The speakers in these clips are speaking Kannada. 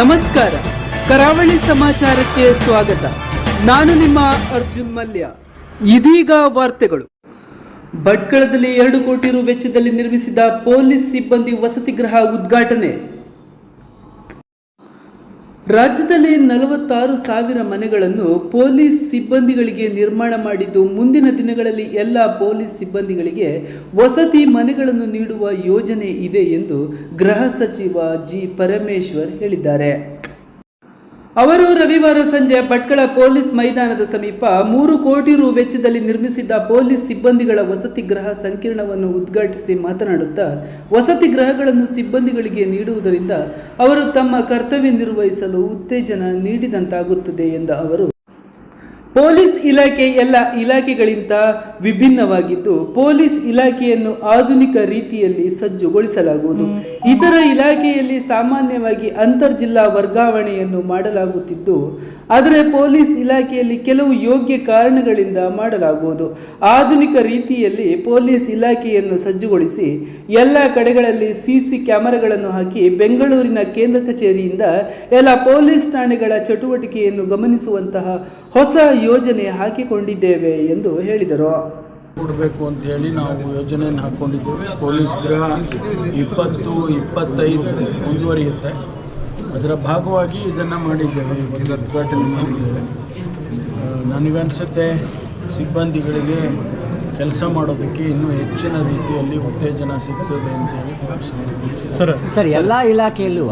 ನಮಸ್ಕಾರ. ಕರಾವಳಿ ಸಮಾಚಾರಕ್ಕೆ ಸ್ವಾಗತ. ನಾನು ನಿಮ್ಮ ಅರ್ಜುನ್ ಮಲ್ಯ. ಇದೀಗ ವಾರ್ತೆಗಳು. ಭಟ್ಕಳದಲ್ಲಿ ಎರಡು ಕೋಟಿ ರು ವೆಚ್ಚದಲ್ಲಿ ನಿರ್ಮಿಸಿದ ಪೊಲೀಸ್ ಸಿಬ್ಬಂದಿ ವಸತಿ ಗೃಹ ಉದ್ಘಾಟನೆ. ರಾಜ್ಯದಲ್ಲಿ ನಲವತ್ತಾರು ಸಾವಿರ ಮನೆಗಳನ್ನು ಪೊಲೀಸ್ ಸಿಬ್ಬಂದಿಗಳಿಗೆ ನಿರ್ಮಾಣ ಮಾಡಿದ್ದು, ಮುಂದಿನ ದಿನಗಳಲ್ಲಿ ಎಲ್ಲ ಪೊಲೀಸ್ ಸಿಬ್ಬಂದಿಗಳಿಗೆ ವಸತಿ ಮನೆಗಳನ್ನು ನೀಡುವ ಯೋಜನೆ ಇದೆ ಎಂದು ಗೃಹ ಸಚಿವ ಜಿ. ಪರಮೇಶ್ವರ್ ಹೇಳಿದ್ದಾರೆ. ಅವರು ರವಿವಾರ ಸಂಜೆ ಭಟ್ಕಳ ಪೊಲೀಸ್ ಮೈದಾನದ ಸಮೀಪ ಮೂರು ಕೋಟಿ ರು ವೆಚ್ಚದಲ್ಲಿ ನಿರ್ಮಿಸಿದ್ದ ಪೊಲೀಸ್ ಸಿಬ್ಬಂದಿಗಳ ವಸತಿ ಗೃಹ ಸಂಕೀರ್ಣವನ್ನು ಉದ್ಘಾಟಿಸಿ ಮಾತನಾಡುತ್ತಾ, ವಸತಿ ಗೃಹಗಳನ್ನು ಸಿಬ್ಬಂದಿಗಳಿಗೆ ನೀಡುವುದರಿಂದ ಅವರು ತಮ್ಮ ಕರ್ತವ್ಯ ನಿರ್ವಹಿಸಲು ಉತ್ತೇಜನ ನೀಡಿದಂತಾಗುತ್ತದೆ ಎಂದ ಅವರು. ಪೊಲೀಸ್ ಇಲಾಖೆ ಎಲ್ಲ ಇಲಾಖೆಗಳಿಂದ ವಿಭಿನ್ನವಾಗಿದ್ದು, ಪೊಲೀಸ್ ಇಲಾಖೆಯನ್ನು ಆಧುನಿಕ ರೀತಿಯಲ್ಲಿ ಸಜ್ಜುಗೊಳಿಸಲಾಗುವುದು. ಇತರ ಇಲಾಖೆಯಲ್ಲಿ ಸಾಮಾನ್ಯವಾಗಿ ಅಂತರ್ ಜಿಲ್ಲಾ ವರ್ಗಾವಣೆಯನ್ನು ಮಾಡಲಾಗುತ್ತಿದ್ದು, ಆದರೆ ಪೊಲೀಸ್ ಇಲಾಖೆಯಲ್ಲಿ ಕೆಲವು ಯೋಗ್ಯ ಕಾರಣಗಳಿಂದ ಮಾಡಲಾಗುವುದು. ಆಧುನಿಕ ರೀತಿಯಲ್ಲಿ ಪೊಲೀಸ್ ಇಲಾಖೆಯನ್ನು ಸಜ್ಜುಗೊಳಿಸಿ, ಎಲ್ಲ ಕಡೆಗಳಲ್ಲಿ ಸಿಸಿ ಕ್ಯಾಮೆರಾಗಳನ್ನು ಹಾಕಿ ಬೆಂಗಳೂರಿನ ಕೇಂದ್ರ ಕಚೇರಿಯಿಂದ ಎಲ್ಲ ಪೊಲೀಸ್ ಠಾಣೆಗಳ ಚಟುವಟಿಕೆಯನ್ನು ಗಮನಿಸುವಂತಹ ಹೊಸ ಯೋಜನೆ ಹಾಕಿಕೊಂಡಿದ್ದೇವೆ ಎಂದು ಹೇಳಿದರು. ಕೊಡಬೇಕು ಅಂತ ಹೇಳಿ ನಾವು ಯೋಜನೆಯನ್ನು ಹಾಕ್ಕೊಂಡಿದ್ದೇವೆ ಪೊಲೀಸ್ ಗೃಹ ಇಪ್ಪತ್ತು, ಇಪ್ಪತ್ತೈದು ಮುಂದುವರಿಯುತ್ತೆ. ಅದರ ಭಾಗವಾಗಿ ಇದನ್ನು ಮಾಡಿದ್ದೇವೆ. ಉದ್ಘಾಟನೆ ಮಾಡಿದ್ದೇವೆ. ನನಗನ್ಸುತ್ತೆ ಸಿಬ್ಬಂದಿಗಳಿಗೆ ಕೆಲಸ ಮಾಡೋದಕ್ಕೆ ಇನ್ನೂ ಹೆಚ್ಚಿನ ರೀತಿಯಲ್ಲಿ ಉತ್ತೇಜನ ಸಿಗ್ತದೆ ಅಂತ ಹೇಳಿ ಸರ್ ಸರ್ ಎಲ್ಲ ಇಲಾಖೆಯಲ್ಲೂ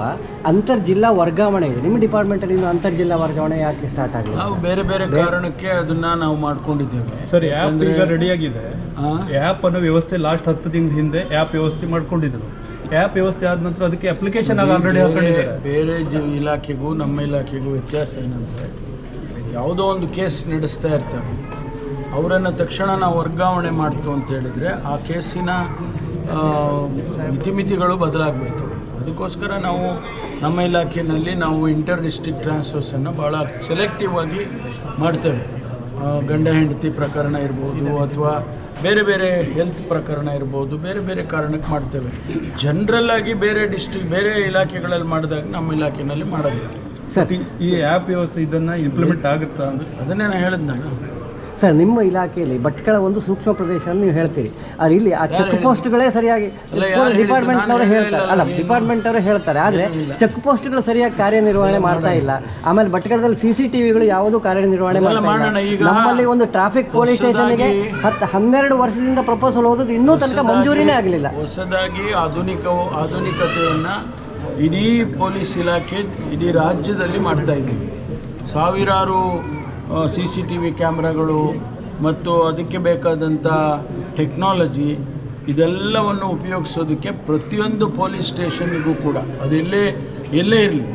ಅಂತರ್ ಜಿಲ್ಲಾ ವರ್ಗಾವಣೆ ಇದೆ. ನಿಮ್ಮ ಡಿಪಾರ್ಟ್ಮೆಂಟಲ್ಲಿ ಇನ್ನು ಅಂತರ್ ಜಿಲ್ಲಾ ವರ್ಗಾವಣೆ ಯಾಕೆ ಸ್ಟಾರ್ಟ್ ಆಗಿದೆ? ನಾವು ಬೇರೆ ಬೇರೆ ಕಾರಣಕ್ಕೆ ಅದನ್ನು ನಾವು ಮಾಡ್ಕೊಂಡಿದ್ದೇವೆ. ಸರ್ ಆ್ಯಪ್ ಈಗ ರೆಡಿಯಾಗಿದೆ ಆಗಿದೆ. ಆ್ಯಪ್ ಅನ್ನೋ ವ್ಯವಸ್ಥೆ ಲಾಸ್ಟ್ ಹತ್ತು ತಿಂಗಳ ಹಿಂದೆ ಆ್ಯಪ್ ವ್ಯವಸ್ಥೆ ಮಾಡ್ಕೊಂಡಿದ್ರು. ಆ್ಯಪ್ ವ್ಯವಸ್ಥೆ ಆದ ನಂತರ ಅದಕ್ಕೆ ಅಪ್ಲಿಕೇಶನ್ ಆಗಿ ಆಲ್ರೆಡಿ ಬೇರೆ ಹಾಕೊಂಡಿದ್ದಾರೆ. ಬೇರೆ ಜ ಇಲಾಖೆಗೂ ನಮ್ಮ ಇಲಾಖೆಗೂ ವ್ಯತ್ಯಾಸ ಏನಂದರೆ ಯಾವುದೋ ಒಂದು ಕೇಸ್ ನಡೆಸ್ತಾ ಇರ್ತಾರೆ ಅವರನ್ನು ತಕ್ಷಣ ನಾವು ವರ್ಗಾವಣೆ ಮಾಡ್ತು ಅಂತ ಹೇಳಿದರೆ ಆ ಕೇಸಿನ ಮಿತಿಮಿತಿಗಳು ಬದಲಾಗ್ಬಿಡ್ತವೆ. ಅದಕ್ಕೋಸ್ಕರ ನಾವು ನಮ್ಮ ಇಲಾಖೆಯಲ್ಲಿ ನಾವು ಇಂಟರ್ ಡಿಸ್ಟಿಕ್ ಟ್ರಾನ್ಸ್ಫರ್ಸನ್ನು ಭಾಳ ಸೆಲೆಕ್ಟಿವ್ ಆಗಿ ಮಾಡ್ತೇವೆ. ಗಂಡ ಹೆಂಡತಿ ಪ್ರಕರಣ ಇರ್ಬೋದು ಅಥವಾ ಬೇರೆ ಬೇರೆ ಹೆಲ್ತ್ ಪ್ರಕರಣ ಇರ್ಬೋದು ಬೇರೆ ಬೇರೆ ಕಾರಣಕ್ಕೆ ಮಾಡ್ತೇವೆ. ಜನರಲ್ ಆಗಿ ಬೇರೆ ಡಿಸ್ಟಿಕ್ ಬೇರೆ ಇಲಾಖೆಗಳಲ್ಲಿ ಮಾಡಿದಾಗ ನಮ್ಮ ಇಲಾಖೆಯಲ್ಲಿ ಮಾಡೋದಿಲ್ಲ ಸರ್ ಈ ಆ್ಯಪ್ ವ್ಯವಸ್ಥೆ ಇದನ್ನು ಇಂಪ್ಲಿಮೆಂಟ್ ಆಗುತ್ತಾ? ಅಂದರೆ ಅದನ್ನೇ ನಾನು ಹೇಳಿದ್ ನಾನು ಸರ್ ನಿಮ್ಮ ಇಲಾಖೆಯಲ್ಲಿ ಭಟ್ಕಳ ಒಂದು ಸೂಕ್ಷ್ಮ ಪ್ರದೇಶ ಅಂತ ನೀವು ಹೇಳ್ತೀರಿ. ಆದ್ರೆ ಇಲ್ಲಿ ಆ ಚೆಕ್ ಪೋಸ್ಟ್ಗಳೇ ಸರಿಯಾಗಿ ಡಿಪಾರ್ಟ್ಮೆಂಟ್ ಅವರು ಡಿಪಾರ್ಟ್ಮೆಂಟ್ನವರು ಹೇಳ್ತಾರೆ. ಅಲ್ಲ? ಡಿಪಾರ್ಟ್ಮೆಂಟ್ ಅವರು ಹೇಳ್ತಾರೆ. ಆದರೆ ಚೆಕ್ ಪೋಸ್ಟ್ಗಳು ಸರಿಯಾಗಿ ಕಾರ್ಯನಿರ್ವಹಣೆ ಮಾಡ್ತಾ ಇಲ್ಲ. ಆಮೇಲೆ ಭಟ್ಕಳದಲ್ಲಿ ಸಿ ಸಿ ಟಿವಿಗಳು ಯಾವುದೂ ಕಾರ್ಯನಿರ್ವಹಣೆ ಮಾಡ್ತಾ ಇಲ್ಲ. ನಮ್ಮಲ್ಲಿ ಒಂದು ಟ್ರಾಫಿಕ್ ಪೊಲೀಸ್ ಸ್ಟೇಷನ್ಗೆ ಹತ್ತು ಹನ್ನೆರಡು ವರ್ಷದಿಂದ ಪ್ರಪೋಸಲ್ ಓದೋದು ಇನ್ನೂ ತನಕ ಮಂಜೂರಿನೇ ಆಗಲಿಲ್ಲ. ಹೊಸದಾಗಿ ಆಧುನಿಕ ಆಧುನಿಕತೆಯನ್ನು ಇಡೀ ಪೊಲೀಸ್ ಇಲಾಖೆ ಇಡೀ ರಾಜ್ಯದಲ್ಲಿ ಮಾಡ್ತಾ ಇದ್ದೀವಿ. ಸಾವಿರಾರು ಸಿ ಸಿ ಟಿ ವಿ ಕ್ಯಾಮ್ರಾಗಳು ಮತ್ತು ಅದಕ್ಕೆ ಬೇಕಾದಂಥ ಟೆಕ್ನಾಲಜಿ ಇದೆಲ್ಲವನ್ನು ಉಪಯೋಗಿಸೋದಕ್ಕೆ ಪ್ರತಿಯೊಂದು ಪೊಲೀಸ್ ಸ್ಟೇಷನ್ಗೂ ಕೂಡ ಅದೆಲ್ಲೇ ಎಲ್ಲೇ ಇರಲಿ,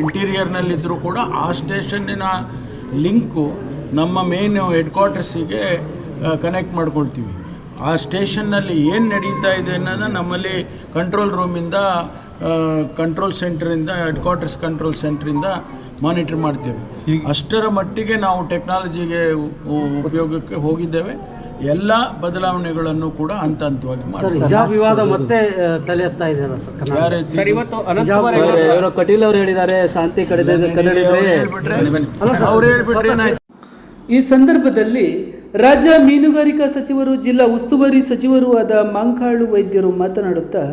ಇಂಟೀರಿಯರ್ನಲ್ಲಿದ್ದರೂ ಕೂಡ ಆ ಸ್ಟೇಷನ್ನಿನ ಲಿಂಕು ನಮ್ಮ ಮೇನ್ ಹೆಡ್ ಕ್ವಾರ್ಟರ್ಸಿಗೆ ಕನೆಕ್ಟ್ ಮಾಡ್ಕೊಳ್ತೀವಿ. ಆ ಸ್ಟೇಷನ್ನಲ್ಲಿ ಏನು ನಡೀತಾ ಇದೆ ಅನ್ನೋದು ನಮ್ಮಲ್ಲಿ ಕಂಟ್ರೋಲ್ ರೂಮಿಂದ ಕಂಟ್ರೋಲ್ ಸೆಂಟ್ರಿಂದ ಹೆಡ್ ಕ್ವಾರ್ಟರ್ಸ್ ಕಂಟ್ರೋಲ್ ಸೆಂಟ್ರಿಂದ ಮಾನಿಟರ್ ಮಾಡ್ತೇವೆ. ಅಷ್ಟರ ಮಟ್ಟಿಗೆ ನಾವು ಟೆಕ್ನಾಲಜಿಗೆ ಉಪಯೋಗಕ್ಕೆ ಹೋಗಿದ್ದೇವೆ. ಎಲ್ಲ ಬದಲಾವಣೆಗಳನ್ನು ಕೂಡ ಹಂತ ಹಂತವಾಗಿ ಮಾಡ್ತೇವೆ. ಹಿಜಾಬ್ ವಿವಾದ ಮತ್ತೆ ತಲೆ ಎತ್ತಾ ಇದೆ ಯಾರು ಸರ್? ಇವತ್ತು ಅನಂತಕುಮಾರ್ ಇವರು ಕಟೀಲ್ ಅವರು ಹೇಳಿದ್ದಾರೆ ಶಾಂತಿ ಕಡಿದ್ರೆ ಅವ್ರು ಹೇಳ್ಬಿಟ್ರೆ? ಈ ಸಂದರ್ಭದಲ್ಲಿ ರಾಜ್ಯ ಮೀನುಗಾರಿಕಾ ಸಚಿವರು ಜಿಲ್ಲಾ ಉಸ್ತುವಾರಿ ಸಚಿವರೂ ಆದ ಮಾಂಕಾಳು ವೈದ್ಯರು ಮಾತನಾಡುತ್ತಾ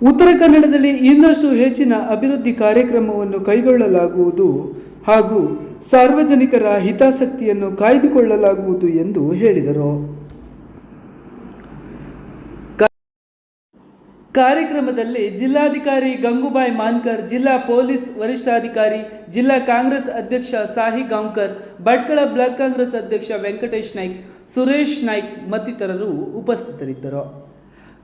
ಉತ್ತರ ಕನ್ನಡದಲ್ಲಿ ಇನ್ನಷ್ಟು ಹೆಚ್ಚಿನ ಅಭಿವೃದ್ಧಿ ಕಾರ್ಯಕ್ರಮವನ್ನು ಕೈಗೊಳ್ಳಲಾಗುವುದು ಹಾಗೂ ಸಾರ್ವಜನಿಕರ ಹಿತಾಸಕ್ತಿಯನ್ನು ಕಾಯ್ದುಕೊಳ್ಳಲಾಗುವುದು ಎಂದು ಹೇಳಿದರು. ಕಾರ್ಯಕ್ರಮದಲ್ಲಿ ಜಿಲ್ಲಾಧಿಕಾರಿ ಗಂಗೂಬಾಯಿ ಮಾನ್ಕರ್, ಜಿಲ್ಲಾ ಪೊಲೀಸ್ ವರಿಷ್ಠಾಧಿಕಾರಿ, ಜಿಲ್ಲಾ ಕಾಂಗ್ರೆಸ್ ಅಧ್ಯಕ್ಷ ಸಾಹಿ ಗಾಂವ್ಕರ್, ಭಟ್ಕಳ ಬ್ಲಾಕ್ ಕಾಂಗ್ರೆಸ್ ಅಧ್ಯಕ್ಷ ವೆಂಕಟೇಶ್ ನಾಯ್ಕ್, ಸುರೇಶ್ ನಾಯ್ಕ್ ಮತ್ತಿತರರು ಉಪಸ್ಥಿತರಿದ್ದರು.